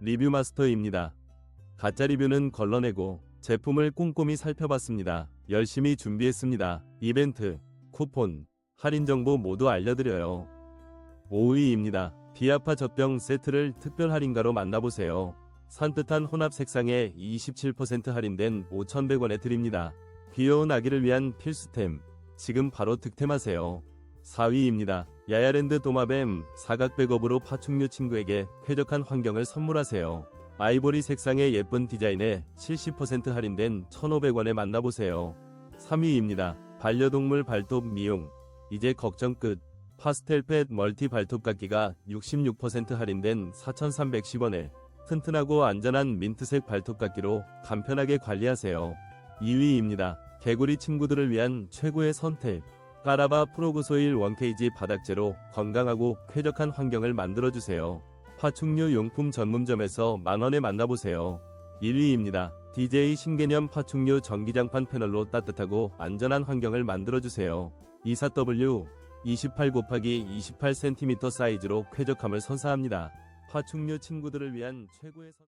리뷰 마스터입니다. 가짜 리뷰는 걸러내고 제품을 꼼꼼히 살펴봤습니다. 열심히 준비했습니다. 이벤트, 쿠폰, 할인 정보 모두 알려드려요. 5위입니다. 비아파 젖병 세트를 특별 할인가로 만나보세요. 산뜻한 혼합 색상에 27% 할인된 5,100원에 드립니다. 귀여운 아기를 위한 필수템. 지금 바로 득템하세요. 4위입니다. 야야랜드 도마뱀 사각 백업으로 파충류 친구에게 쾌적한 환경을 선물하세요. 아이보리 색상의 예쁜 디자인에 70% 할인된 1,500원에 만나보세요. 3위입니다. 반려동물 발톱 미용. 이제 걱정 끝. 파스텔펫 멀티 발톱 깎기가 66% 할인된 4,310원에 튼튼하고 안전한 민트색 발톱 깎기로 간편하게 관리하세요. 2위입니다. 개구리 친구들을 위한 최고의 선택. 까라바 프로그소일 원케이지 바닥재로 건강하고 쾌적한 환경을 만들어주세요. 파충류 용품 전문점에서 만원에 만나보세요. 1위입니다. DJ 신개념 파충류 전기장판 패널로 따뜻하고 안전한 환경을 만들어주세요. 24W 28 곱하기 28cm 사이즈로 쾌적함을 선사합니다. 파충류 친구들을 위한 최고의 선...